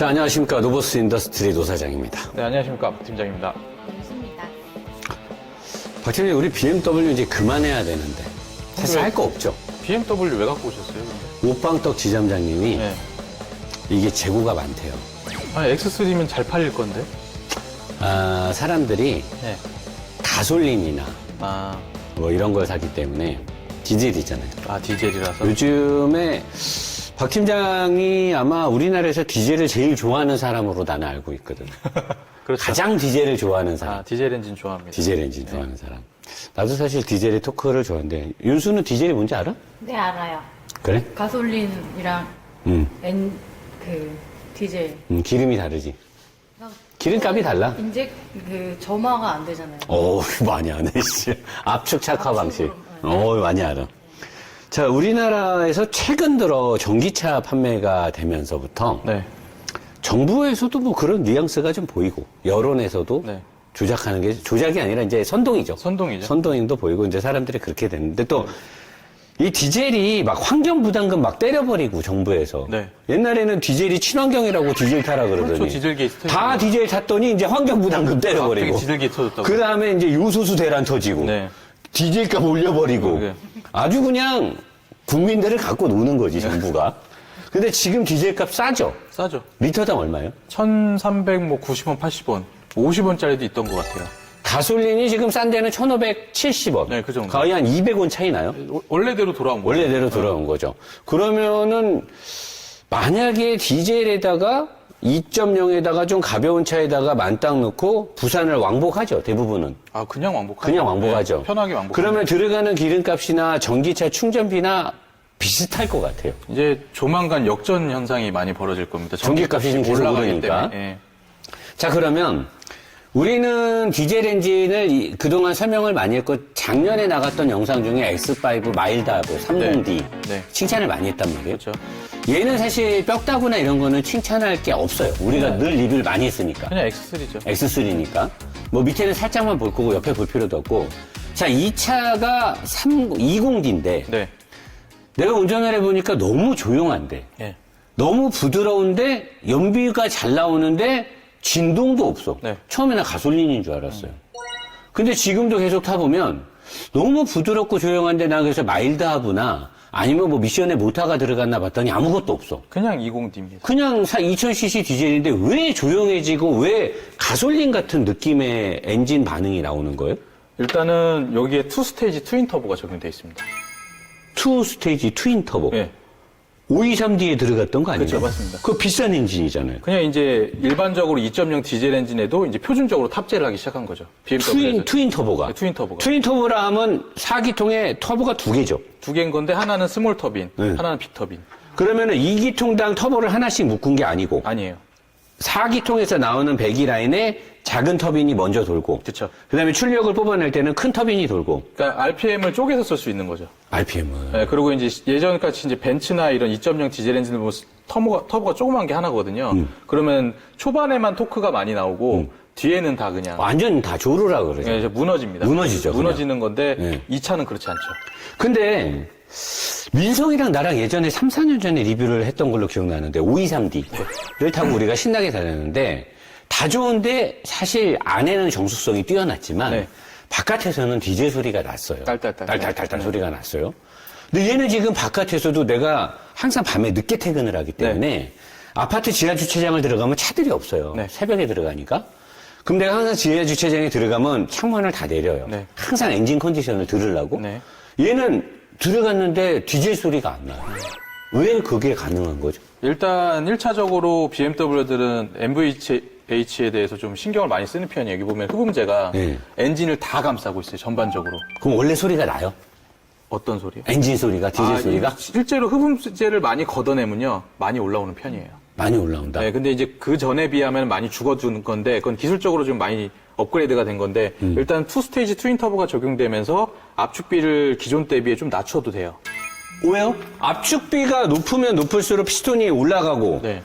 자, 안녕하십니까. 노보스 인더스트리 노사장입니다. 네, 안녕하십니까. 박 팀장입니다. 좋습니다. 박 팀장님, 우리 BMW 이제 그만해야 되는데. 사실 왜? 할거 없죠. BMW 왜 갖고 오셨어요? 오빵떡 지점장님이 네. 이게 재고가 많대요. 아니, X3면 잘 팔릴 건데? 아, 사람들이 네. 가솔린이나 아, 뭐 이런 걸 사기 때문에 디젤이잖아요. 아, 디젤이라서. 요즘에 박 팀장이 아마 우리나라에서 디젤을 제일 좋아하는 사람으로 나는 알고 있거든. 그렇죠. 가장 디젤을 좋아하는 사람. 아, 디젤 엔진 좋아합니다. 디젤 엔진 좋아하는 사람. 나도 사실 디젤의 토크를 좋아하는데 윤수는 디젤이 뭔지 알아? 네, 알아요. 그래? 가솔린이랑 음, 엔, 그, 디젤. 음, 기름이 다르지. 기름값이 달라. 인젝, 그, 점화가 안 되잖아요. 오, 많이 아네, 씨. 압축 착화 방식. 오, 많이 알아. 자, 우리나라에서 최근 들어 전기차 판매가 되면서부터 네. 정부에서도 뭐 그런 뉘앙스가 좀 보이고 여론에서도 네. 조작하는 게 조작이 아니라 이제 선동이죠. 선동이죠. 선동도 보이고 이제 사람들이 그렇게 됐는데 또 이 디젤이 막 환경 부담금 막 때려버리고 정부에서 네. 옛날에는 디젤이 친환경이라고 디젤 타라 그러더니 그렇죠, 디젤 게이트 다 디젤 탔더니 이제 환경 부담금 때려버리고 갑자기 디젤 게이트 터졌다고. 그 다음에 이제 요소수 대란 터지고 네. 디젤값 올려버리고 그러게. 아주 그냥 국민들을 갖고 노는 거지 정부가. 근데 지금 디젤값 싸죠? 싸죠. 리터당 얼마예요? 1300, 뭐, 90원, 80원. 50원짜리도 있던 것 같아요. 가솔린이 지금 싼 데는 1,570원. 네, 그 정도. 거의 한 200원 차이 나요? 오- 원래대로 돌아온 거죠. 원래대로 돌아온 거죠. 그러면은 만약에 디젤에다가 2.0에다가 좀 가벼운 차에다가 만땅 넣고 부산을 왕복하죠. 대부분은. 아, 그냥 왕복하죠. 그냥 왕복하죠. 네, 편하게 왕복. 그러면 들어가는 기름값이나 전기차 충전비나 비슷할 것 같아요. 이제 조만간 역전 현상이 많이 벌어질 겁니다. 전기값이 지금 계속 올라가기 오르니까. 때문에. 예. 자, 그러면 우리는 디젤 엔진을 이- 그동안 설명을 많이 했고 작년에 나갔던 영상 중에 X5 마일드하고 30D 네. 네. 칭찬을 많이 했단 말이에요. 그렇죠. 얘는 사실 뼈다구나 이런 거는 칭찬할 게 없어요. 우리가 네. 늘 리뷰를 많이 했으니까. 그냥 X3죠. X3니까. 뭐 밑에는 살짝만 볼 거고 옆에 볼 필요도 없고. 자, 이 차가 3, 20D인데 네. 내가 운전을 해보니까 너무 조용한데 예. 너무 부드러운데 연비가 잘 나오는데 진동도 없어. 네. 처음에는 가솔린인 줄 알았어요. 근데 지금도 계속 타보면 너무 부드럽고 조용한데 나 그래서 마일드하구나 아니면 뭐 미션에 모터가 들어갔나 봤더니 아무것도 없어. 그냥 20D입니다. 그냥 2000cc 디젤인데 왜 조용해지고 왜 가솔린 같은 느낌의 엔진 반응이 나오는 거예요? 일단은 여기에 투 스테이지 트윈 터보가 적용되어 있습니다. 투 스테이지 트윈 터보. 예. 523D에 들어갔던 거 아니에요? 그렇죠, 맞습니다. 그거 비싼 엔진이잖아요. 그냥 이제 일반적으로 2.0 디젤 엔진에도 이제 표준적으로 탑재를 하기 시작한 거죠. 트윈, BMW에서 트윈 터보가. 네, 트윈 터보가. 트윈 터보라 하면 4기통에 터보가 두 개죠. 두 개인 건데 하나는 스몰 터빈, 네. 하나는 빅 터빈. 그러면은 2기통당 터보를 하나씩 묶은 게 아니고 아니에요. 4기통에서 나오는 배기 라인에 작은 터빈이 먼저 돌고 그쵸. 그다음에 출력을 뽑아낼 때는 큰 터빈이 돌고 그러니까 RPM을 쪼개서 쓸 수 있는 거죠. RPM은 네, 그리고 이제 예전같이 이제 벤츠나 이런 2.0 디젤 엔진을 보면 터보가, 터보가 조그만 게 하나거든요. 음. 그러면 초반에만 토크가 많이 나오고 뒤에는 다 그냥 완전 다 조르라 그러죠. 예, 이제 무너집니다. 무너지죠, 그냥. 무너지는 건데 네. 이 차는 그렇지 않죠. 근데 민성이랑 나랑 예전에 3, 4년 전에 리뷰를 했던 걸로 기억나는데 523D를 타고 우리가 신나게 다녔는데 다 좋은데 사실 안에는 정숙성이 뛰어났지만 네. 바깥에서는 디젤 소리가 났어요. 딸딸딸. 딸딸딸딸 네. 소리가 났어요. 근데 얘는 지금 바깥에서도 내가 항상 밤에 늦게 퇴근을 하기 때문에 아파트 지하 주차장을 들어가면 차들이 없어요. 네. 새벽에 들어가니까. 그럼 내가 항상 지하 주차장에 들어가면 창문을 다 내려요. 네. 항상 엔진 컨디션을 들으려고. 네. 얘는 들어갔는데 디젤 소리가 안 나요. 왜 그게 가능한 거죠? 일단 1차적으로 BMW들은 MVH에 대해서 좀 신경을 많이 쓰는 편이에요. 여기 보면 흡음재가 네. 엔진을 다 감싸고 있어요. 전반적으로. 그럼 원래 소리가 나요? 어떤 소리요? 엔진 소리가, 디젤 아, 소리가? 이- 실제로 흡음재를 많이 걷어내면요. 많이 올라오는 편이에요. 많이 올라온다. 네, 근데 이제 그 전에 비하면 많이 죽어주는 건데, 그건 기술적으로 좀 많이 업그레이드가 된 건데, 음. 일단 투 스테이지 트윈 터보가 적용되면서 압축비를 기존 대비에 좀 낮춰도 돼요. 왜요? 압축비가 높으면 높을수록 피스톤이 올라가고 네.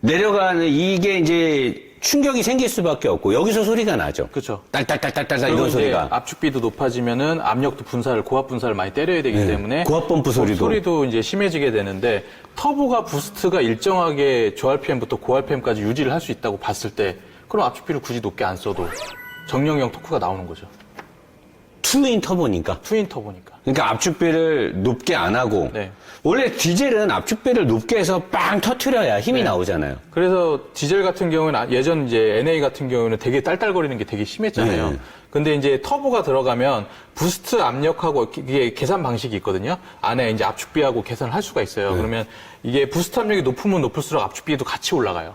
내려가는 이게 이제 충격이 생길 수밖에 없고 여기서 소리가 나죠. 그쵸. 딸딸딸딸딸 이런 소리가. 압축비도 높아지면은 압력도 분사를 고압 분사를 많이 때려야 되기 네. 때문에 고압 펌프 소리도. 소리도 이제 심해지게 되는데 터보가 부스트가 일정하게 저RPM부터 고RPM까지 유지를 할 수 있다고 봤을 때 그럼 압축비를 굳이 높게 안 써도 정령형 토크가 나오는 거죠. 투인 터보니까. 트윈 터보니까. 그러니까 압축비를 높게 안 하고 네. 원래 디젤은 압축비를 높게 해서 빵 터트려야 힘이 네. 나오잖아요. 그래서 디젤 같은 경우는 아- 예전 이제 NA 같은 경우는 되게 딸딸거리는 게 되게 심했잖아요. 네. 근데 이제 터보가 들어가면 부스트 압력하고 이게 계산 방식이 있거든요. 안에 이제 압축비하고 계산을 할 수가 있어요. 그러면 이게 부스트 압력이 높으면 높을수록 압축비도 같이 올라가요.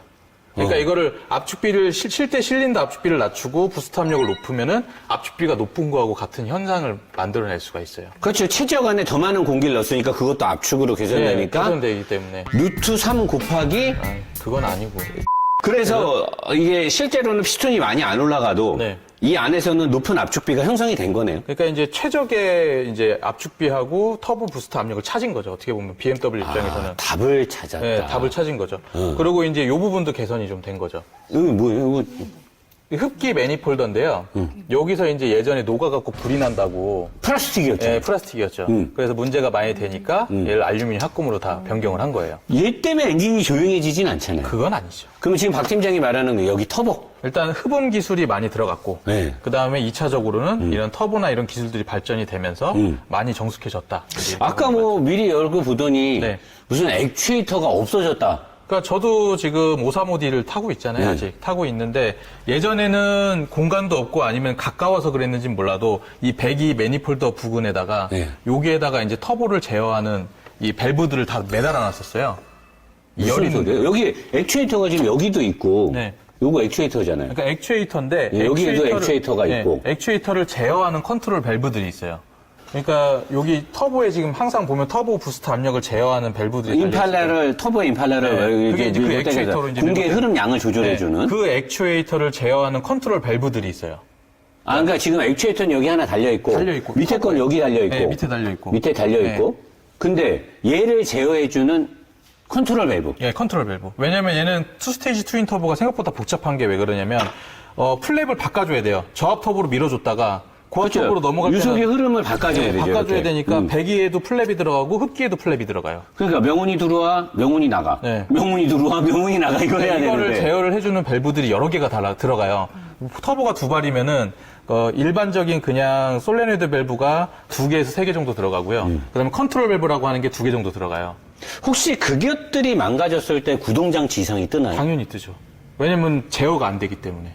그러니까 이거를 압축비를 실 때 실린더 압축비를 낮추고 부스트 압력을 높으면은 압축비가 높은 거하고 같은 현상을 만들어낼 수가 있어요. 그렇죠. 최적 안에 더 많은 공기를 넣었으니까 그것도 압축으로 개선되니까 네, 개선되기 때문에 루트 3 곱하기 아, 그건 아니고 그래서 이게 실제로는 피스톤이 많이 안 올라가도 네. 이 안에서는 높은 압축비가 형성이 된 거네요. 그러니까 이제 최적의 이제 압축비하고 터보 부스트 압력을 찾은 거죠. 어떻게 보면 BMW 입장에서는 아, 답을 찾았다. 네, 답을 찾은 거죠. 그리고 이제 이 부분도 개선이 좀 된 거죠. 이거 뭐예요? 이거 이 흡기 매니폴더인데요. 여기서 이제 예전에 녹아갖고 불이 난다고 플라스틱이었죠. 예, 플라스틱이었죠. 그래서 문제가 많이 되니까 얘를 알루미늄 합금으로 다 변경을 한 거예요. 얘 때문에 엔진이 조용해지진 않잖아요. 그건 아니죠. 그럼 지금 박 팀장이 말하는 거 여기 터보. 일단 흡음 기술이 많이 들어갔고 네. 그 다음에 2차적으로는 이런 터보나 이런 기술들이 발전이 되면서 많이 정숙해졌다. 아까 뭐 미리 열고 보더니 네. 무슨 액추에이터가 없어졌다. 그러니까 저도 지금 535D를 타고 있잖아요, 네. 아직. 타고 있는데, 예전에는 공간도 없고 아니면 가까워서 그랬는지 몰라도 이 배기 매니폴더 부근에다가 네. 여기에다가 이제 터보를 제어하는 이 밸브들을 다 매달아 놨었어요. 이 무슨 열이 소리예요? 여기 액추에이터가 지금 여기도 있고 네. 요거 액추에이터잖아요. 그러니까 액추에이터인데 예, 여기에도 액추에이터가 네, 있고. 액추에이터를 제어하는 컨트롤 밸브들이 있어요. 그러니까 여기 터보에 지금 항상 보면 터보 부스트 압력을 제어하는 밸브들이. 임팔라를 터보 임팔라를 네, 그게 이제 그 액추에이터로 이제 공기의 흐름 양을 네, 조절해주는. 그 액추에이터를 제어하는 컨트롤 밸브들이 있어요. 아, 그러니까 지금 액추에이터는 여기 하나 달려 있고, 달려 있고. 밑에 건 여기 달려 있고, 네, 밑에 달려 있고. 밑에 달려 네. 있고. 근데 얘를 제어해주는 컨트롤 밸브. 예, 컨트롤 밸브. 왜냐면 얘는 투 스테이지 트윈 터보가 생각보다 복잡한 게 왜 그러냐면 어, 플랩을 바꿔줘야 돼요. 저압 터보로 밀어줬다가 고압 터보로 넘어갈 그렇죠. 유속의 흐름을 바꿔줘야 네, 되죠. 바꿔줘야 이렇게. 되니까 음. 배기에도 플랩이 들어가고 흡기에도 플랩이 들어가요. 그러니까 명운이 들어와, 명운이 나가. 네. 명운이 들어와, 명운이 나가. 이걸 해야 이거를 되는데. 제어를 해주는 밸브들이 여러 개가 달라, 들어가요. 터보가 두 발이면은 어, 일반적인 그냥 솔레노이드 밸브가 두 개에서 세 개 정도 들어가고요. 음. 그다음에 컨트롤 밸브라고 하는 게 두 개 정도 들어가요. 혹시 그것들이 망가졌을 때 구동 장치 이상이 뜨나요? 당연히 뜨죠. 왜냐면 제어가 안 되기 때문에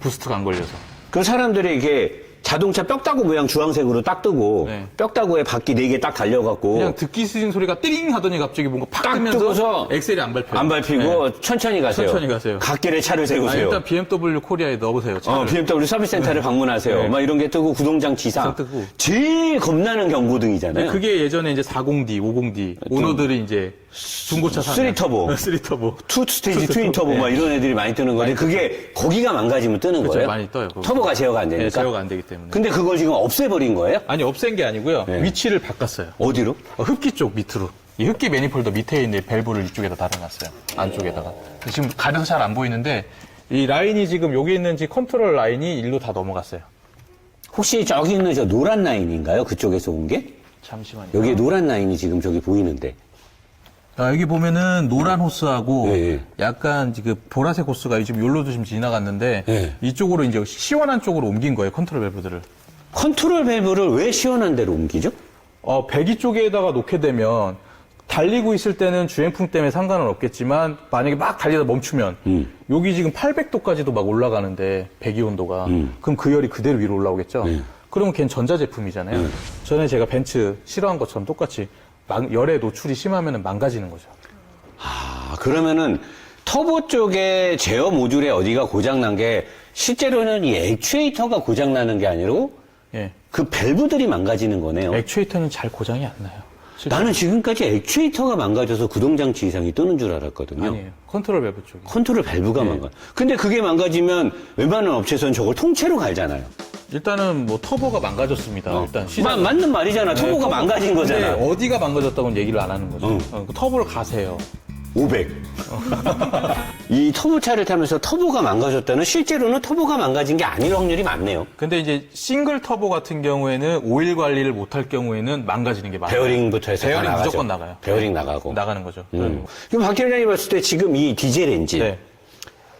부스트가 안 걸려서. 그 사람들이 이게 자동차 뼈다구 모양 주황색으로 딱 뜨고 네. 뼈다구에 바퀴 네 개 딱 달려갖고 그냥 듣기 싫은 소리가 띠링 하더니 갑자기 뭔가 팍 딱 뜨면서 뜨고서 엑셀이 안 밟혀요. 안 밟히고 네. 천천히 가세요. 천천히 가세요. 갓길에 차를 아, 세우세요. 일단 BMW 코리아에 넣어보세요. 어, 차를. BMW 서비스 센터를 방문하세요. 네. 막 이런 게 뜨고 구동장치 이상. 뜨고. 제일 겁나는 경고등이잖아요. 네, 그게 예전에 이제 40D, 50D 오너들이 이제 중고차 사면 쓰리 터보. 쓰리 터보. 투 스테이지 투 트윈 터보. 터보 막 네. 이런 애들이 많이 뜨는 건데 그게 거기가 망가지면 뜨는 그렇죠, 거예요? 많이 떠요, 그거. 터보가 제어가 안 되니까. 네, 제어가 안 되기 때문에. 근데 그걸 지금 없애버린 거예요? 아니 없앤 게 아니고요. 네. 위치를 바꿨어요. 어디로? 어, 흡기 쪽 밑으로. 이 흡기 매니폴더 밑에 있는 밸브를 이쪽에다 달아놨어요. 안쪽에다가. 지금 가려서 잘 안 보이는데 이 라인이 지금 여기 있는 지 컨트롤 라인이 일로 다 넘어갔어요. 혹시 저기 있는 저 노란 라인인가요? 그쪽에서 온 게? 잠시만요. 여기에 노란 라인이 지금 저기 보이는데. 아, 여기 보면은 노란 호스하고 예, 예. 약간 지금 보라색 호스가 지금 요로도 지금 지나갔는데 예. 이쪽으로 이제 시원한 쪽으로 옮긴 거예요 컨트롤 밸브들을. 컨트롤 밸브를 왜 시원한 데로 옮기죠? 어, 배기 쪽에다가 놓게 되면 달리고 있을 때는 주행풍 때문에 상관은 없겠지만 만약에 막 달리다 멈추면 음. 여기 지금 800도까지도 막 올라가는데 배기 온도가 음. 그럼 그 열이 그대로 위로 올라오겠죠. 네. 그러면 걔는 전자제품이잖아요. 전에 제가 벤츠 싫어한 것처럼 똑같이 망- 열에 노출이 심하면 망가지는 거죠. 아, 그러면은 터보 쪽에 제어 모듈에 어디가 고장난 게 실제로는 이 액추에이터가 고장나는 게 아니고 예. 그 밸브들이 망가지는 거네요. 액추에이터는 잘 고장이 안 나요. 실제로. 나는 지금까지 액추에이터가 망가져서 구동장치 이상이 뜨는 줄 알았거든요. 아니에요. 컨트롤 밸브 쪽이. 컨트롤 밸브가 망가. 근데 그게 망가지면 웬만한 업체에서는 저걸 통째로 갈잖아요. 일단은 뭐 터보가 망가졌습니다. 일단 마- 맞는 말이잖아. 네, 터보가 터보. 망가진 거잖아. 근데 어디가 망가졌다고는 얘기를 안 하는 거죠. 응. 어, 그 터보를 가세요. 500. 이 터보차를 타면서 터보가 망가졌다는 실제로는 터보가 망가진 게 아닐 확률이 많네요. 근데 이제 싱글 터보 같은 경우에는 오일 관리를 못할 경우에는 망가지는 게 많아요. 베어링부터 해서 다 베어링 나가죠. 무조건 나가요. 베어링 나가고. 나가는 거죠. 음. 그럼 박 팀장님 봤을 때 지금 이 디젤 엔진 네.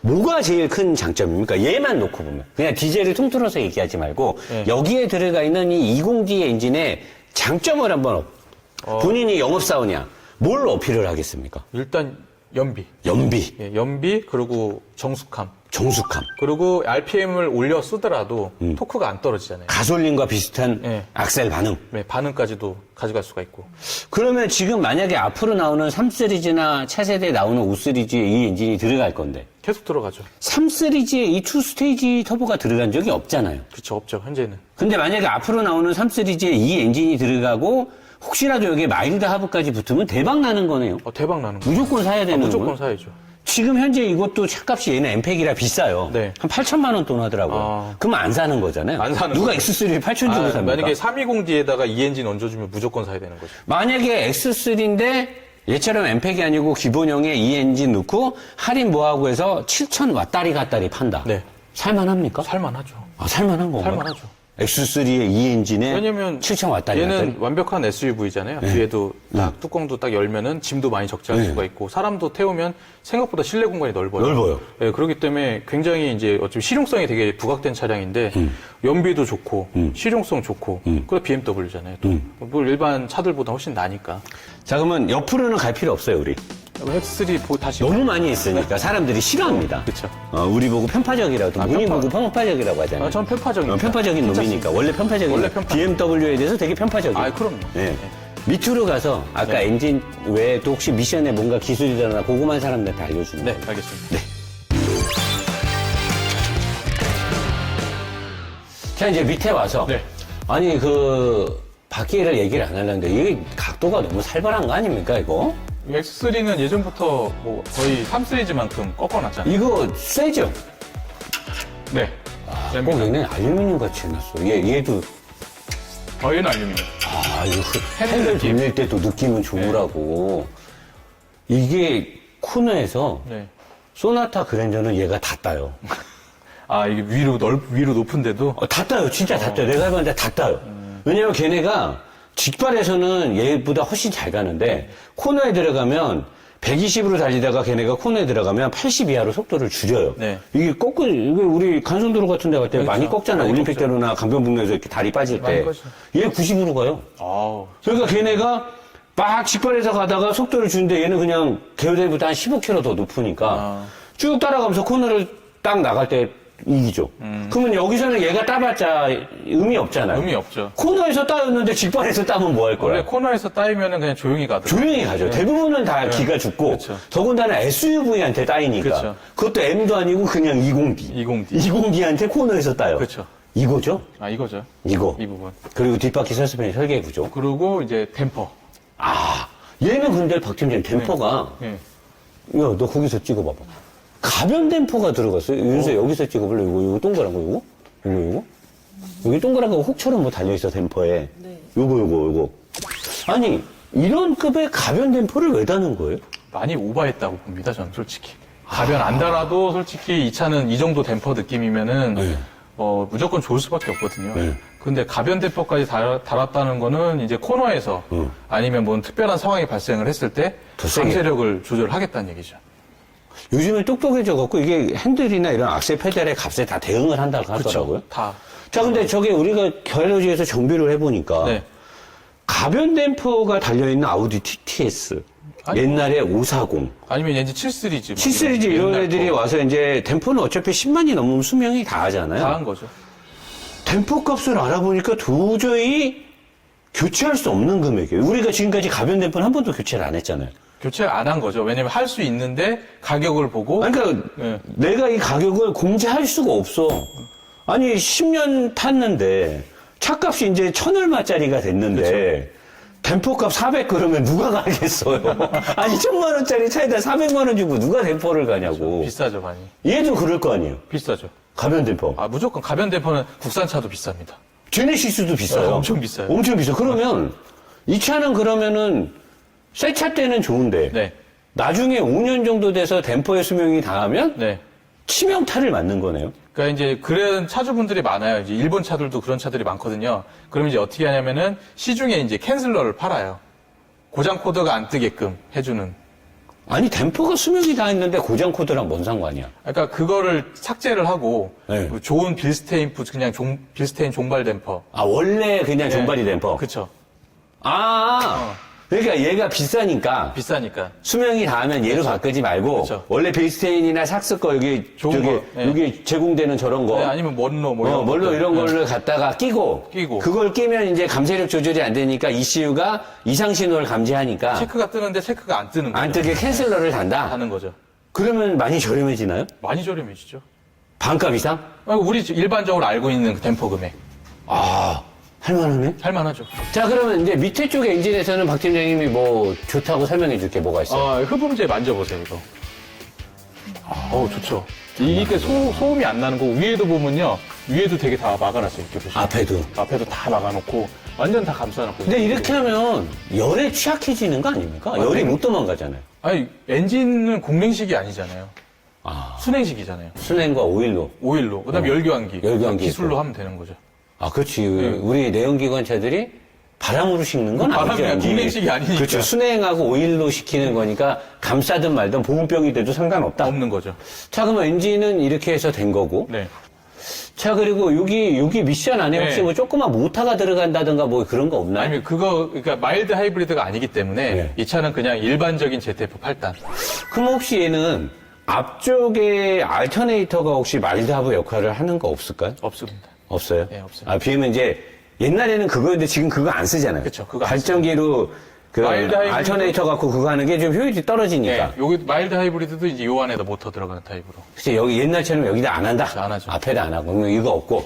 뭐가 제일 큰 장점입니까? 얘만 놓고 보면 그냥 디젤을 통틀어서 얘기하지 말고 네. 여기에 들어가 있는 이 20D 엔진의 장점을 한번 어. 본인이 영업사원이야 뭘 어필을 하겠습니까? 일단 연비. 연비, 예, 연비 그리고 정숙함. 정숙함, 그리고 RPM을 올려 쓰더라도 음. 토크가 안 떨어지잖아요. 가솔린과 비슷한 네. 악셀 반응. 네, 반응까지도 가져갈 수가 있고. 그러면 지금 만약에 앞으로 나오는 3 시리즈나 차세대에 나오는 5 시리즈에 이 엔진이 들어갈 건데 계속 들어가죠. 3 시리즈에 이투 스테이지 터보가 들어간 적이 없잖아요. 그렇죠. 없죠. 현재는. 근데 만약에 앞으로 나오는 3 시리즈에 이 엔진이 들어가고 혹시라도 여기에 마일드 하브까지 붙으면 대박 나는 거네요. 어, 대박 나는 거죠. 무조건 사야 되는 무조건 거예요. 사야죠. 지금 현재 이것도 차값이 얘는 엠팩이라 비싸요. 네. 한 8천만 원 돈 하더라고요. 아. 그럼 안 사는 거잖아요. 안 사는 누가 거죠. X3를 8천 주고 아, 삽니까? 만약에 320D에다가 이 엔진 얹어주면 무조건 사야 되는 거죠. 만약에 X3인데 얘처럼 엠팩이 아니고 기본형에 이 엔진 넣고 할인 뭐하고 해서 7천 왔다리 갔다리 판다. 네. 살만합니까? 살만하죠. 아, 살만한 건가요? 살만하죠. X3의 이 엔진에 왜냐면 7천 왔다리 얘는. 완벽한 SUV잖아요. 뒤에도 딱 뚜껑도 딱 열면은 짐도 많이 적재할 네. 수가 있고 사람도 태우면 생각보다 실내 공간이 넓어요. 넓어요. 네, 그렇기 때문에 굉장히 이제 어차피 실용성이 되게 부각된 차량인데 음. 연비도 좋고 실용성 좋고 그리고 BMW잖아요. 또. 음. 뭐 일반 차들보다 훨씬 나니까. 자, 그러면 옆으로는 갈 필요 없어요, 우리. X3 보 다시 너무 많이 했으니까 사람들이 싫어합니다. 그쵸. 어, 우리 보고 편파적이라고, 아, 편파. 보고 편파적이라고 하잖아요. 아, 전 편파적입니다. 어, 편파적인 놈이니까. 원래 편파적인 원래 놈. 편파. BMW에 대해서 되게 편파적이에요. 아, 그럼요. 네. 밑으로 가서 아까 네. 엔진 외에도 혹시 미션에 뭔가 기술이라나 궁금한 사람들한테 알려주는 네, 거예요. 알겠습니다. 자, 이제 밑에 와서. 네. 아니, 그, 바퀴를 얘기를 안 하려는데, 이게 각도가 너무 살벌한 거 아닙니까, 이거? 이 X3는 예전부터 뭐 거의 3 시리즈만큼 꺾어놨잖아요. 이거 세죠? 네. 꼭 얘네 알루미늄 같이 해놨어. 얘, 얘도, 어, 얘는 알루미늄. 아, 이거 핸들 핸들 느낌. 돌릴 때도 느낌은 좋으라고. 이게 코너에서 네. 소나타 그랜저는 얘가 다 따요. 아, 이게 위로 넓, 위로 높은데도 어, 다 따요. 진짜 다 따요. 내가 해봤는데 다 따요. 왜냐면 걔네가 직발에서는 얘보다 훨씬 잘 가는데 코너에 들어가면 120으로 달리다가 걔네가 코너에 들어가면 80 이하로 속도를 줄여요. 네. 이게 꺾고 이게 우리 간선도로 같은 데 갈 때 많이 꺾잖아. 많이 올림픽대로나 강변북로에서 이렇게 다리 빠질 때. 꺾죠. 얘 90으로 가요. 아우. 그러니까 걔네가 막 직발해서 가다가 속도를 주는데 얘는 그냥 개요대보다 한 15km 더 높으니까 아. 쭉 따라가면서 코너를 딱 나갈 때 이기죠. 그러면 여기서는 얘가 따봤자 의미 없잖아요. 의미 없죠. 코너에서 따였는데 직발에서 따면 뭐할 거야? 원래 코너에서 따이면은 그냥 조용히 가더라고요. 조용히 가죠. 대부분은 다 기가 죽고 그렇죠. 더군다나 SUV한테 따이니까 그렇죠. 그것도 M도 아니고 그냥 20D. 20D. 20D한테 코너에서 따요. 그렇죠. 이거죠? 아, 이거죠. 이거. 이 부분. 그리고 뒷바퀴 서스펜 설계 구조. 그리고 이제 댐퍼. 아, 얘는 근데 박 팀장님 댐퍼가 예. 야, 너 거기서 찍어봐봐. 가변 댐퍼가 들어갔어요. 윤서 여기서 찍어볼래? 이거, 이거 동그란 거, 이거? 이거, 이거? 여기 동그란 거 혹처럼 뭐 달려있어, 댐퍼에. 네. 요거, 요거, 요거. 아니, 이런 급의 가변 댐퍼를 왜 다는 거예요? 많이 오버했다고 봅니다, 저는 솔직히. 가변 안 달아도 솔직히 이 차는 이 정도 댐퍼 느낌이면은 네. 어, 무조건 좋을 수밖에 없거든요. 네. 근데 가변 댐퍼까지 달, 달았다는 거는 이제 코너에서 아니면 뭔 특별한 상황이 발생을 했을 때 더 세게. 강세력을 조절하겠다는 얘기죠. 요즘에 똑똑해져갖고 이게 핸들이나 이런 악셀 페달의 값에 다 대응을 한다고 하더라고요. 다. 자, 근데 저게 우리가 겨레로지에서 정비를 해보니까 네. 가변 댐퍼가 달려있는 아우디 TTS. 아니, 옛날에 540. 아니면 이제 7 시리즈. 7 시리즈 이런 애들이 거. 와서 이제 댐퍼는 어차피 10만이 넘으면 수명이 다 하잖아요. 다 한 거죠. 댐퍼 값을 알아보니까 도저히 교체할 수 없는 금액이에요. 우리가 지금까지 가변 댐퍼는 한 번도 교체를 안 했잖아요. 교체를 안한 거죠. 왜냐면 할 수 있는데 가격을 보고 아니, 그러니까 네. 내가 이 가격을 공제할 수가 없어. 아니 10년 탔는데 차값이 이제 천 얼마짜리가 됐는데 댐퍼값 400 그러면 누가 가겠어요? 아니 천만 원짜리 차에다 400만 원 주고 누가 댐퍼를 가냐고. 비싸죠, 많이. 얘도 그럴 거 아니에요. 비싸죠. 가변 댐퍼. 아, 무조건 가변 댐퍼는 국산차도 비쌉니다. 제네시스도 비싸요. 어, 엄청 비싸요. 엄청 비싸. 그러면 이 차는 그러면은 새차 때는 좋은데 네. 나중에 5년 정도 돼서 댐퍼의 수명이 다하면 네. 치명타를 맞는 거네요. 그러니까 이제 그런 차주분들이 많아요. 이제 일본 차들도 그런 차들이 많거든요. 그럼 이제 어떻게 하냐면은 시중에 이제 캔슬러를 팔아요. 고장 코드가 안 뜨게끔 해주는. 아니 댐퍼가 수명이 다 했는데 고장 코드랑 뭔 상관이야? 그러니까 그거를 삭제를 하고 네. 좋은 빌스테인 부- 그냥 종, 빌스테인 종발 댐퍼. 아 원래 그냥 종발이 댐퍼. 그쵸. 아 그러니까 얘가 비싸니까 비싸니까. 수명이 다하면 얘를 바꾸지 말고 그쵸. 원래 빌스테인이나 삭스 거 여기 좋은 저기 거, 네. 여기 제공되는 저런 거 네, 아니면 먼로 뭐 어, 이런 뭘로 것들. 이런 네. 거를 갖다가 끼고, 끼고. 그걸 끼면 이제 감쇄력 조절이 안 되니까 ECU가 이상 신호를 감지하니까 체크가 뜨는데 체크가 안 뜨는 거죠. 안 뜨게 캔슬러를 단다. 하는 거죠. 그러면 많이 저렴해지나요? 많이 저렴해지죠. 반값 이상? 아, 우리 일반적으로 알고 있는 그 댐퍼 금액. 아, 할만하네. 할만하죠. 자, 그러면 이제 밑에 쪽 엔진에서는 박 팀장님이 뭐 좋다고 설명해 줄 게 뭐가 있어요? 아, 흡음재 만져보세요, 이거. 어우, 좋죠. 이게 소, 소음이 안 나는 거 위에도 보면요. 위에도 되게 다 막아놨어요, 이렇게 보시면. 앞에도. 앞에도 다 막아놓고 완전 다 감싸놨고. 근데 이렇게 하면 열에 취약해지는 거 아닙니까? 열이 못 도망가잖아요. 아니, 엔진은 공냉식이 아니잖아요. 아, 순행식이잖아요. 순행과 오일로. 오일로. 그 다음에 어. 열교환기. 열교환기 기술로 있고. 하면 되는 거죠. 아, 그렇지. 우리 내연기관차들이 바람으로 식는 건 아니죠. 바람이야, 엔진이. 공냉식이 아니니까. 그렇죠. 순행하고 오일로 식히는 거니까 감싸든 말든 보온병이 돼도 상관없다. 없는 거죠. 자, 그러면 엔진은 이렇게 해서 된 거고. 네. 자, 그리고 여기, 여기 미션 안에 혹시 네. 뭐 조그만 모터가 들어간다든가 뭐 그런 거 없나요? 아니면 그거, 그러니까 마일드 하이브리드가 아니기 때문에 네. 이 차는 그냥 일반적인 ZF 8단. 그럼 혹시 얘는 앞쪽에 알터네이터가 혹시 마일드 하브 역할을 하는 거 없을까요? 없습니다. 없어요? 네, 없어요. 아, 비면 이제 옛날에는 그거였는데 지금 그거 안 쓰잖아요. 그쵸, 그거 안 발전기로 그 마일드 하이브리드- 알터네이터 갖고 그거 하는 게 좀 효율이 떨어지니까. 네. 여기 마일드 하이브리드도 이제 요 안에다 모터 들어가는 타입으로. 그치, 여기 옛날처럼 여기다 안 한다? 안 하죠. 앞에다 안 하고. 그러면 이거 없고.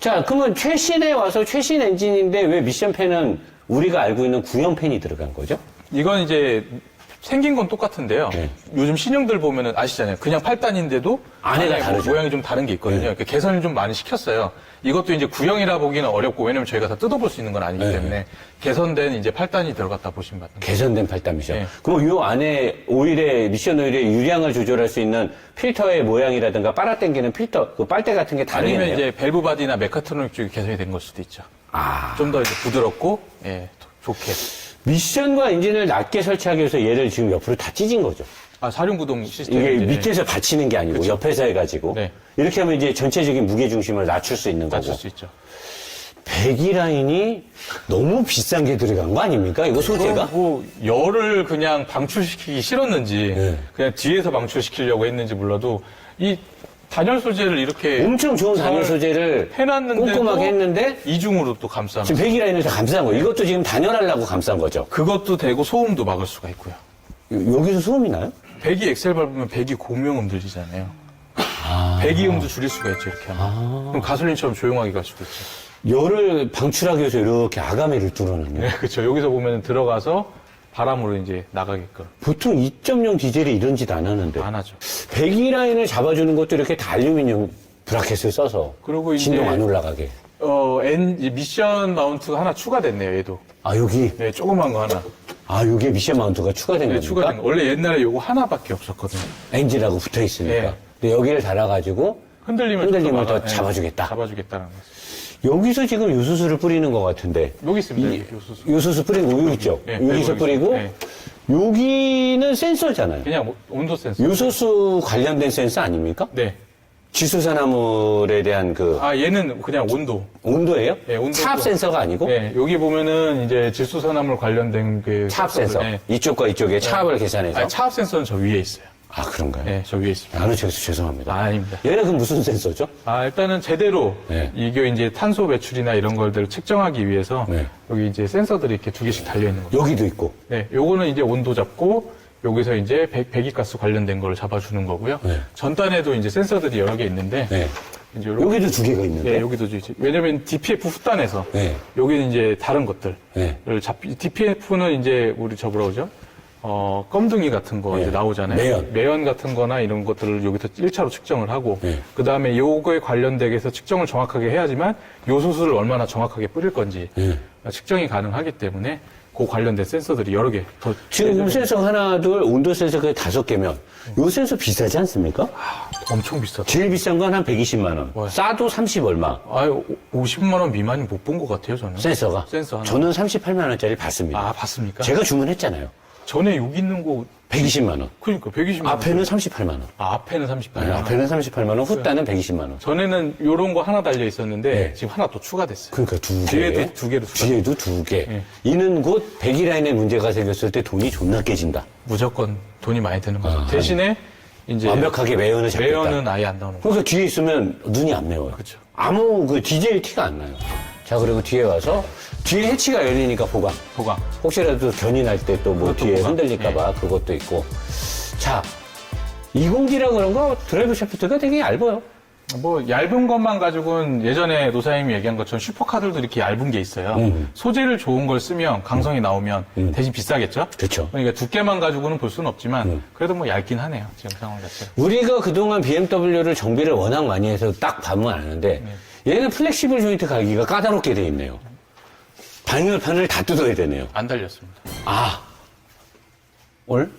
자, 그러면 최신에 와서 최신 엔진인데 왜 미션팬은 우리가 알고 있는 구형팬이 들어간 거죠? 이건 이제 생긴 건 똑같은데요. 네. 요즘 신형들 보면은 아시잖아요. 그냥 8단인데도 안에가 다르죠. 모양이 좀 다른 게 있거든요. 네. 그러니까 개선을 좀 많이 시켰어요. 이것도 이제 구형이라 보기는 어렵고 왜냐면 저희가 다 뜯어볼 수 있는 건 아니기 네. 때문에 개선된 이제 8단이 들어갔다 보시면 맞는. 개선된 8단 미션. 네. 그럼 요 안에 오일의, 미션 오일의 유량을 조절할 수 있는 필터의 모양이라든가 빨아당기는 필터, 그 빨대 같은 게 다르겠네요. 아니면 이제 밸브 바디나 메카트로닉 쪽이 개선이 된 걸 수도 있죠. 아. 좀 더 이제 부드럽고 예, 좋게. 미션과 엔진을 낮게 설치하기 위해서 얘를 지금 옆으로 다 찢은 거죠. 아, 사륜구동 시스템. 이게 밑에서 받치는 게 아니고 옆에서 해가지고 네. 이렇게 하면 이제 전체적인 무게 중심을 낮출 수 있는 낮출 거고 수 있죠. 배기 라인이 너무 비싼 게 들어간 거 아닙니까? 이거 소재가? 뭐 열을 그냥 방출시키기 싫었는지 네. 그냥 뒤에서 방출시키려고 했는지 몰라도 이 단열 소재를 이렇게 엄청 좋은 단열 소재를 해놨는데 꼼꼼하게 했는데 이중으로 또 감싸. 지금 배기 라인을 다 감싼 거예요. 이것도 지금 단열하려고 감싼 거죠. 그것도 되고 소음도 막을 수가 있고요. 요- 여기서 소음이 나요? 배기 엑셀 밟으면 배기 고명음 들리잖아요. 아. 배기음도 줄일 수가 있죠 이렇게 하면. 그럼 가솔린처럼 조용하게 갈 수도 있죠. 열을 방출하기 위해서 이렇게 아가미를 뚫어놨네요. 네, 그렇죠. 여기서 보면 들어가서 바람으로 이제 나가게끔 보통 2.0 디젤이 이런 짓 안 하는데 안 하죠. 배기 라인을 잡아주는 것도 이렇게 다 알루미늄 브라켓을 써서 그리고 이제- 진동 안 올라가게. 어, 엔, 이 미션 마운트가 하나 추가됐네요, 얘도. 아 여기 네, 조그만 거 하나. 아 여기에 미션 마운트가 추가된 네, 겁니까? 추가된 거. 원래 옛날에 요거 하나밖에 없었거든요. 엔진하고 붙어 있으니까. 네. 근데 여기를 달아가지고 흔들림을, 흔들림을 좀더 막아- 네, 잡아주겠다. 잡아주겠다는 거죠. 여기서 지금 요수수를 뿌리는 것 같은데. 여기 있습니다, 이- 여기 요수수. 요수수 뿌리고 여기 있죠. 네, 여기서 네, 여기 뿌리고 있어요. 네. 여기는 센서잖아요. 그냥 뭐 온도 센서. 요소수 관련된 센서 아닙니까? 네. 지수산화물에 대한 그 아, 얘는 그냥 온도. 온도예요? 네, 온도. 차압 센서가 아니고 네, 여기 보면은 이제 질소산화물 관련된 그. 차압 센서. 네. 이쪽과 이쪽의 차압을 계산해서. 아니, 차압 센서는 저 위에 있어요. 아 그런가요? 네, 저 위에 있습니다. 나는 저기서 죄송합니다. 아, 아닙니다. 얘는 그 무슨 센서죠? 아, 일단은 제대로 네. 이게 이제 탄소 배출이나 이런 걸들을 측정하기 위해서 네. 여기 이제 센서들이 이렇게 두 개씩 달려 있는 거죠. 여기도 있고. 네, 요거는 이제 온도 잡고 여기서 이제 배, 배기가스 관련된 걸 잡아주는 거고요. 네. 전단에도 이제 센서들이 여러 개 있는데 네. 이제 요렇게- 여기도 두 개가 있는데. 네, 여기도 이제 왜냐면 DPF 후단에서 네. 여기는 이제 다른 것들을 네. 잡 DPF는 이제 우리 저 뭐라 그러죠? 어, 껌둥이 같은 거 네. 이제 나오잖아요. 매연. 매연 같은 거나 이런 것들을 여기서 1차로 측정을 하고 네. 그 다음에 요거에 관련되게 해서 측정을 정확하게 해야지만 요소수를 얼마나 정확하게 뿌릴 건지 네. 측정이 가능하기 때문에 그 관련된 센서들이 여러 개 더 지금 센서 하나, 둘, 온도 센서가 다섯 개면 요 센서 비싸지 않습니까? 엄청 비싸다. 제일 비싼 건 한 120만 원. 와. 싸도 30 얼마. 아유, 50만 원 미만이 못 본 것 같아요, 저는. 센서가. 센서 하나. 저는 38만 원짜리 봤습니다. 아, 봤습니까? 제가 주문했잖아요. 전에 여기 있는 거, 120만 원. 그러니까 120만 원. 앞에는 38만 원. 아, 앞에는 38만 아니, 원. 앞에는 38만 원, 후따는 120만 원. 전에는 요런 거 하나 달려 있었는데 네. 지금 하나 또 추가됐어요. 그러니까 두 개. 뒤에도 두 개로 추가. 뒤에도 두 개. 예. 이는 곧 배기라인에 문제가 생겼을 때 돈이 존나 깨진다. 무조건 돈이 많이 드는 거죠. 아, 대신에 이제 완벽하게 매연을 잡겠다. 매연은 아예 안 나오는 거죠. 그러니까 뒤에 있으면 눈이 안 매워요. 그쵸. 아무 그 디젤 티가 안 나요. 자, 그리고 뒤에 와서 뒤에 해치가 열리니까 보강. 보강. 혹시라도 날때또 뭐 그것도 뒤에 보강. 흔들릴까봐 그것도 있고. 자, 20D라 그런가 드라이브 샤프트가 되게 얇아요. 뭐 얇은 것만 가지고는 예전에 노사님이 얘기한 것처럼 슈퍼카들도 이렇게 얇은 게 있어요. 음. 소재를 좋은 걸 쓰면 강성이 나오면 대신 비싸겠죠. 그렇죠. 그러니까 두께만 가지고는 볼 수는 없지만 그래도 뭐 얇긴 하네요. 지금 상황 자체가. 우리가 그동안 BMW를 정비를 워낙 많이 해서 딱 봐면 아는데 얘는 플렉시블 조인트 가기가 까다롭게 돼 있네요. 방열판을 다 뜯어야 되네요. 안 달렸습니다. 아, 올?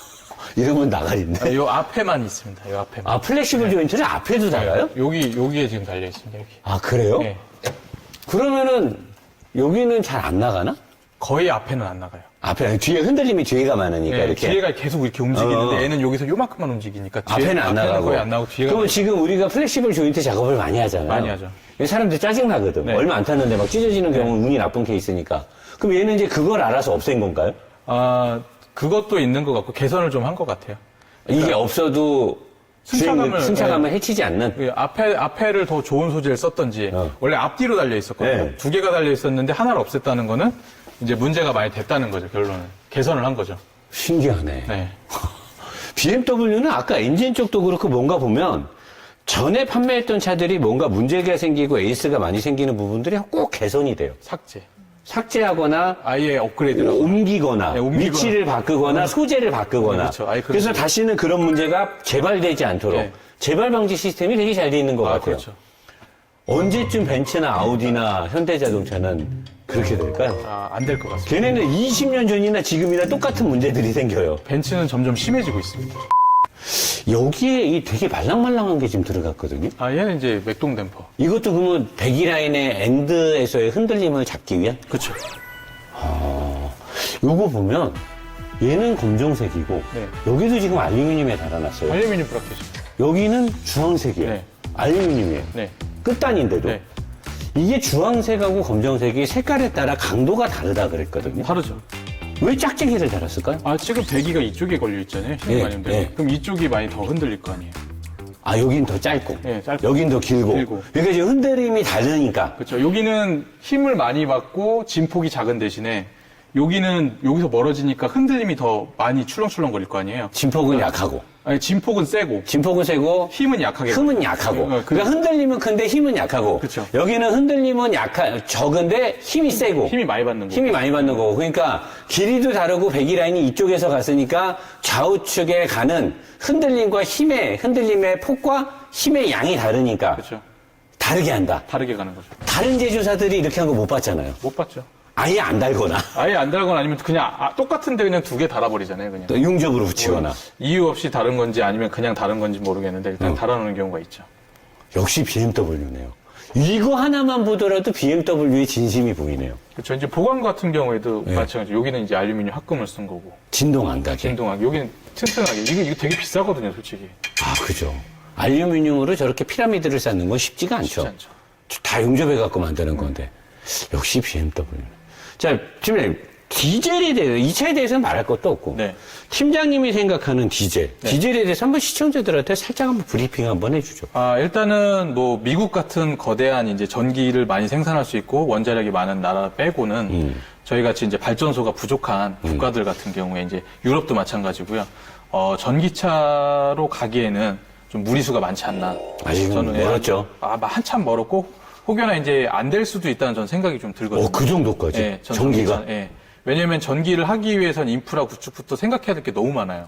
이러면 나가린데. 요 앞에만 있습니다. 요 앞에만. 아, 플렉시블 조인트는 앞에도 달아요? 여기 여기에 지금 달려 있습니다. 여기. 아, 그래요? 네. 그러면은 여기는 잘 안 나가나? 거의 앞에는 안 나가요. 앞에 뒤에 흔들림이 뒤에가 많으니까 네, 이렇게 뒤에가 계속 이렇게 움직이는데 어. 얘는 여기서 요만큼만 움직이니까 뒤에, 앞에는 안 나가고. 거의 안 나오고 뒤에가 그러면 지금 우리가 플렉시블 조인트 작업을 많이 하잖아요. 많이 하죠. 사람들 짜증 나거든. 네. 얼마 안 탔는데 막 찢어지는 경우는 운이 나쁜 케이스니까. 그럼 얘는 이제 그걸 알아서 없앤 건가요? 아 그것도 있는 것 같고 개선을 좀 한 것 같아요. 이게 없어도 승차감을- 승차감을 해치지 않는. 그 앞에 앞에를 더 좋은 소재를 썼던지 어. 원래 앞뒤로 달려 있었거든요. 네. 두 개가 달려 있었는데 하나를 없앴다는 거는 이제 문제가 많이 됐다는 거죠. 결론은 개선을 한 거죠. 신기하네. 네. BMW는 아까 엔진 쪽도 그렇고 뭔가 보면 전에 판매했던 차들이 뭔가 문제가 생기고 에이스가 많이 생기는 부분들이 꼭 개선이 돼요. 삭제. 삭제하거나 아예 업그레이드라고. 옮기거나, 네, 옮기거나. 위치를 바꾸거나 소재를 바꾸거나 네, 그렇죠. 아예 그렇죠. 그래서 다시는 그런 문제가 재발되지 않도록 네. 재발 방지 시스템이 되게 잘 돼 있는 것 아, 같아요. 그렇죠. 언제쯤 벤츠나 아우디나 현대자동차는 그렇게 될까요? 아, 안 될 것 같습니다. 걔네는 20년 전이나 지금이나 똑같은 문제들이 생겨요. 벤츠는 점점 심해지고 있습니다. 여기에 이 되게 말랑말랑한 게 지금 들어갔거든요. 아, 얘는 이제 맥동 댐퍼. 이것도 그러면 배기라인의 엔드에서의 흔들림을 잡기 위한? 그렇죠. 요거 보면 얘는 검정색이고 네. 여기도 지금 알루미늄에 달아놨어요. 알루미늄 브라켓이. 여기는 주황색이에요. 네. 알루미늄이에요. 네. 끝단인데도. 네. 이게 주황색하고 검정색이 색깔에 따라 강도가 다르다 그랬거든요. 다르죠. 왜 짝짝이를 달았을까요? 아, 지금 배기가 이쪽에 걸려 있잖아요. 네, 많이 흔들려. 네. 그럼 이쪽이 많이 더 흔들릴 거 아니에요. 아, 여긴 더 짧고, 네, 짧고. 여긴 더 길고. 길고. 그러니까 지금 흔들림이 다르니까. 그렇죠. 여기는 힘을 많이 받고 진폭이 작은 대신에 여기는 여기서 멀어지니까 흔들림이 더 많이 출렁출렁 거릴 거 아니에요. 진폭은 약하고, 아니, 진폭은 세고 진폭은 세고, 힘은 약하게. 힘은 약하고. 그러니까 그러니까 흔들림은 큰데 힘은 약하고. 그쵸. 여기는 흔들림은 약하, 적은데 힘이 세고. 힘이 많이 받는 거. 힘이 많이 받는 거고. 그러니까 길이도 다르고 배기 라인이 이쪽에서 갔으니까 좌우측에 가는 흔들림과 힘의, 흔들림의 폭과 힘의 양이 다르니까 그렇죠. 다르게 한다. 다르게 가는 거죠. 다른 제조사들이 이렇게 한 거 못 봤잖아요. 못 봤죠. 아예 안 달거나 아예 안 달거나 아니면 그냥 아, 똑같은데 그냥 두 개 달아버리잖아요. 그냥. 또 융적으로 붙이거나. 이유 없이 다른 건지 아니면 그냥 다른 건지 모르겠는데 일단 어. 달아놓는 경우가 있죠. 역시 BMW네요. 이거 하나만 보더라도 BMW의 진심이 보이네요. 그렇죠. 이제 보강 같은 경우에도 네. 마찬가지로 여기는 이제 알루미늄 합금을 쓴 거고 진동 안 가게. 진동하게 여기는 튼튼하게 이거 이거 되게 비싸거든요, 솔직히. 아, 그죠. 알루미늄으로 저렇게 피라미드를 쌓는 건 쉽지가 않죠. 쉽지 않죠. 다 용접해 갖고 만드는 건데. 역시 BMW. 자, 팀장님, 디젤에 대해서, 이 차에 대해서는 말할 것도 없고. 네. 팀장님이 생각하는 디젤. 디젤에 대해서 한번 시청자들한테 살짝 한번 브리핑 한번 해주죠. 아, 일단은 뭐 미국 같은 거대한 이제 전기를 많이 생산할 수 있고 원자력이 많은 나라 빼고는 음. 저희 같이 이제 발전소가 부족한 국가들 같은 경우에 이제 유럽도 마찬가지고요. 어, 전기차로 가기에는 좀 무리수가 많지 않나. 아직은 멀었죠. 아, 막 한참 멀었고 혹여나 이제 안 될 수도 있다는 전 생각이 좀 들거든요. 어, 그 정도까지? 예, 전 전기가? 예. 왜냐면 전기를 하기 위해선 인프라 구축부터 생각해야 될 게 너무 많아요.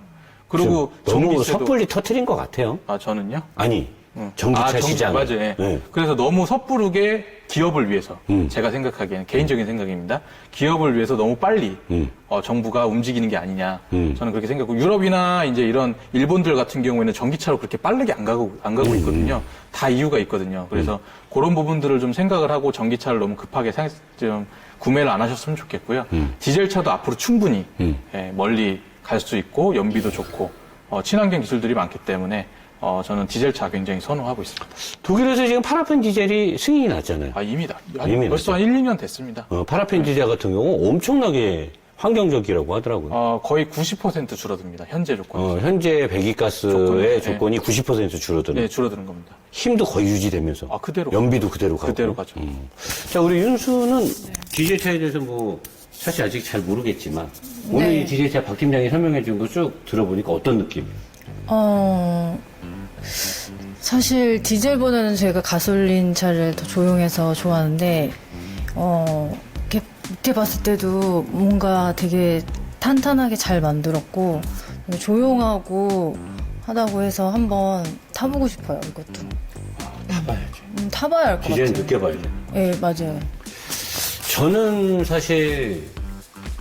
그리고 너무 전기세도 섣불리 터트린 것 같아요. 아 저는요? 아니, 전기차 정- 시장. 맞아요. 예. 네. 그래서 너무 섣부르게 기업을 위해서 음. 제가 생각하기에는 개인적인 생각입니다. 기업을 위해서 너무 빨리 음. 어, 정부가 움직이는 게 아니냐 음. 저는 그렇게 생각하고 유럽이나 이제 이런 일본들 같은 경우에는 전기차로 그렇게 빠르게 안 가고 안 가고 음. 있거든요. 다 이유가 있거든요. 그래서 그런 부분들을 좀 생각을 하고 전기차를 너무 급하게 생- 좀 구매를 안 하셨으면 좋겠고요. 디젤차도 앞으로 충분히 음. 예, 멀리 갈 수 있고 연비도 좋고 어, 친환경 기술들이 많기 때문에 어, 저는 디젤차 굉장히 선호하고 있습니다. 독일에서 지금 파라핀 디젤이 승인이 났잖아요. 아, 이미 다. 한- 이미 벌써 한 1, 2년 됐습니다. 어, 파라핀 디젤 같은 경우 엄청나게 환경적이라고 하더라고요. 어, 거의 90% 줄어듭니다. 현재 조건. 어, 현재 배기가스의 조건이, 조건이 90% 줄어드는. 네, 줄어드는 겁니다. 힘도 거의 유지되면서. 아, 그대로 연비도 그대로 가고. 그대로 가죠. 음. 자, 우리 윤수는 디젤차에 대해서 뭐, 사실 아직 잘 모르겠지만, 오늘 네. 이 디젤차 박 팀장이 설명해 준 거 쭉 들어보니까 어떤 느낌이에요? 어, 사실 디젤보다는 제가 가솔린 차를 더 조용해서 좋아하는데, 어, 이렇게 밑에 봤을 때도 뭔가 되게 탄탄하게 잘 만들었고, 조용하고 하다고 해서 한번 타보고 싶어요, 이것도. 타봐야죠. 음, 타봐야 알것 디젤은 같아요. 느껴봐야 돼. 예, 맞아요. 저는 사실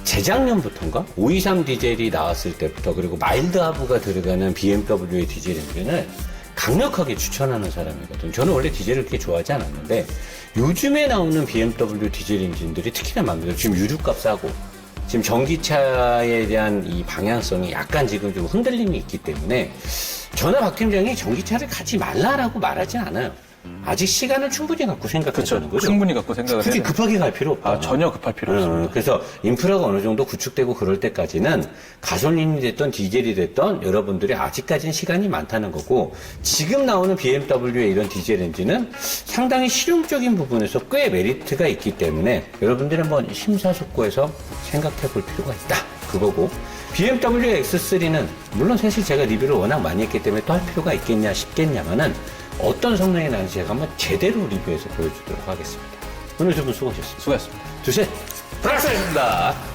재작년부터인가? 523 디젤이 나왔을 때부터 그리고 마일드 하브가 들어가는 BMW의 디젤 엔진을 강력하게 추천하는 사람이거든요. 저는 원래 디젤을 그렇게 좋아하지 않았는데 요즘에 나오는 BMW 디젤 엔진들이 특히나 많거든요. 지금 유류값 싸고 지금 전기차에 대한 이 방향성이 약간 지금 좀 흔들림이 있기 때문에 저는 박 팀장이 전기차를 가지 말라라고 말하진 않아요. 아직 시간을 충분히 갖고 생각하자는 거죠. 충분히 갖고 생각을 굳이 해야 돼요. 급하게 갈 필요 없다. 아, 전혀 급할 필요 어, 없습니다. 그래서 인프라가 어느 정도 구축되고 그럴 때까지는 가솔린이 됐던 디젤이 됐던 여러분들이 아직까지는 시간이 많다는 거고 지금 나오는 BMW의 이런 디젤 엔진은 상당히 실용적인 부분에서 꽤 메리트가 있기 때문에 여러분들이 한번 심사숙고해서 생각해 볼 필요가 있다. 그거고 BMW X3는 물론 사실 제가 리뷰를 워낙 많이 했기 때문에 또 할 필요가 있겠냐 싶겠냐마는 어떤 성능이 나는지 제가 한번 제대로 리뷰해서 보여주도록 하겠습니다. 오늘 두 분 수고하셨습니다. 수고하셨습니다. 두셋 브락스입니다